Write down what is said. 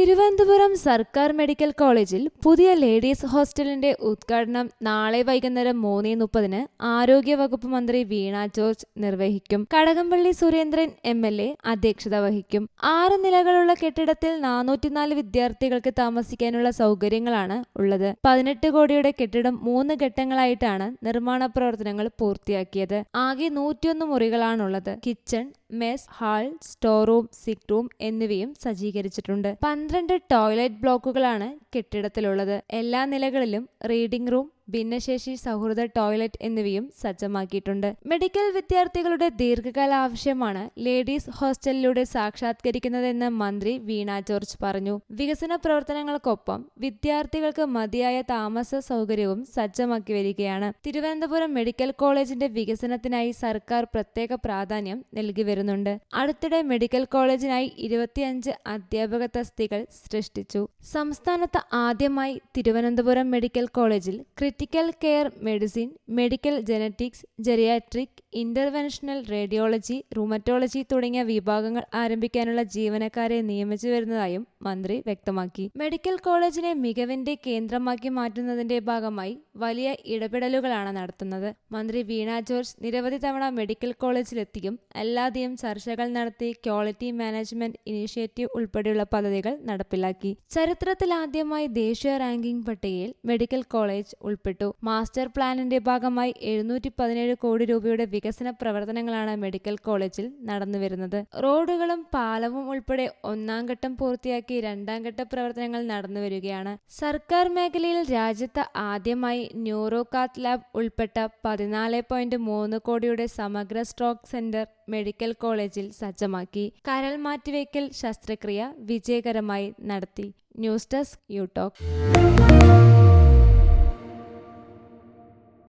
തിരുവനന്തപുരം സർക്കാർ മെഡിക്കൽ കോളേജിൽ പുതിയ ലേഡീസ് ഹോസ്റ്റലിന്റെ ഉദ്ഘാടനം നാളെ വൈകുന്നേരം മൂന്നേ മുപ്പതിന് ആരോഗ്യവകുപ്പ് മന്ത്രി വീണ ജോർജ് നിർവഹിക്കും. Kadakampally Surendran M L A അധ്യക്ഷത വഹിക്കും. ആറ് നിലകളുള്ള കെട്ടിടത്തിൽ നാനൂറ്റിനാല് വിദ്യാർത്ഥികൾക്ക് താമസിക്കാനുള്ള സൗകര്യങ്ങളാണ് ഉള്ളത്. പതിനെട്ട് കോടിയുടെ കെട്ടിടം മൂന്ന് ഘട്ടങ്ങളായിട്ടാണ് നിർമ്മാണ പ്രവർത്തനങ്ങൾ പൂർത്തിയാക്കിയത്. ആകെ നൂറ്റിയൊന്ന് മുറികളാണുള്ളത്. Kitchen mess hall store room sick room എന്നിവയും സജ്ജീകരിച്ചിട്ടുണ്ട്. പന്ത്രണ്ട് ടോയ്ലറ്റ് ബ്ലോക്കുകളാണ് കെട്ടിടത്തിലുള്ളത്. എല്ലാ നിലകളിലും റീഡിംഗ് റൂം ഭിന്നശേഷി സൗഹൃദ ടോയ്ലറ്റ് എന്നിവയും സജ്ജമാക്കിയിട്ടുണ്ട്. മെഡിക്കൽ വിദ്യാർത്ഥികളുടെ ദീർഘകാല ആവശ്യമാണ് ലേഡീസ് ഹോസ്റ്റലിലൂടെ സാക്ഷാത്കരിക്കുന്നതെന്ന് മന്ത്രി വീണ ജോർജ് പറഞ്ഞു. വികസന പ്രവർത്തനങ്ങൾക്കൊപ്പം വിദ്യാർത്ഥികൾക്ക് മതിയായ താമസ സൗകര്യവും സജ്ജമാക്കി വരികയാണ്. തിരുവനന്തപുരം മെഡിക്കൽ കോളേജിന്റെ വികസനത്തിനായി സർക്കാർ പ്രത്യേക പ്രാധാന്യം നൽകി വരുന്നുണ്ട്. അടുത്തിടെ മെഡിക്കൽ കോളേജിനായി ഇരുപത്തിയഞ്ച് അധ്യാപക തസ്തികൾ സൃഷ്ടിച്ചു. സംസ്ഥാനത്ത് ആദ്യമായി തിരുവനന്തപുരം മെഡിക്കൽ കോളേജിൽ critical care medicine medical genetics geriatric interventional radiology rheumatology തുടങ്ങിയ വിഭാഗങ്ങൾ ആരംഭിക്കാനുള്ള ജീവനക്കാരെ നിയമിച്ചു വരുന്നതായും മന്ത്രി വ്യക്തമാക്കി. മെഡിക്കൽ കോളേജിനെ മികവിന്റെ കേന്ദ്രമാക്കി മാറ്റുന്നതിന്റെ ഭാഗമായി വലിയ ഇടപെടലുകളാണ് നടത്തുന്നത്. മന്ത്രി വീണ ജോർജ് നിരവധി തവണ മെഡിക്കൽ കോളേജിലെത്തിയും അല്ലാതെയും ചർച്ചകൾ നടത്തി ക്വാളിറ്റി മാനേജ്മെന്റ് ഇനീഷ്യേറ്റീവ് ഉൾപ്പെടെയുള്ള പദ്ധതികൾ നടപ്പിലാക്കി. ചരിത്രത്തിലാദ്യമായി ദേശീയ റാങ്കിംഗ് പട്ടികയിൽ മെഡിക്കൽ കോളേജ് ഉൾപ്പെട്ടു. മാസ്റ്റർ പ്ലാനിന്റെ ഭാഗമായി എഴുന്നൂറ്റി കോടി രൂപയുടെ വികസന പ്രവർത്തനങ്ങളാണ് മെഡിക്കൽ കോളേജിൽ നടന്നുവരുന്നത് റോഡുകളും പാലവും ഉൾപ്പെടെ ഒന്നാം ഘട്ടം പൂർത്തിയാക്കി രണ്ടാം ഘട്ട പ്രവർത്തനങ്ങൾ നടന്നുവരികയാണ് സർക്കാർ മേഖലയിൽ രാജ്യത്ത് ആദ്യമായി ന്യൂറോ കാത്ത് ലാബ് ഉൾപ്പെട്ട പതിനാല് പോയിന്റ് മൂന്ന് കോടിയുടെ സമഗ്ര സ്ട്രോക്ക് സെന്റർ മെഡിക്കൽ കോളേജിൽ സജ്ജമാക്കി. കരൾ മാറ്റിവെക്കൽ ശസ്ത്രക്രിയ വിജയകരമായി നടത്തി. News desk യൂടോക്ക്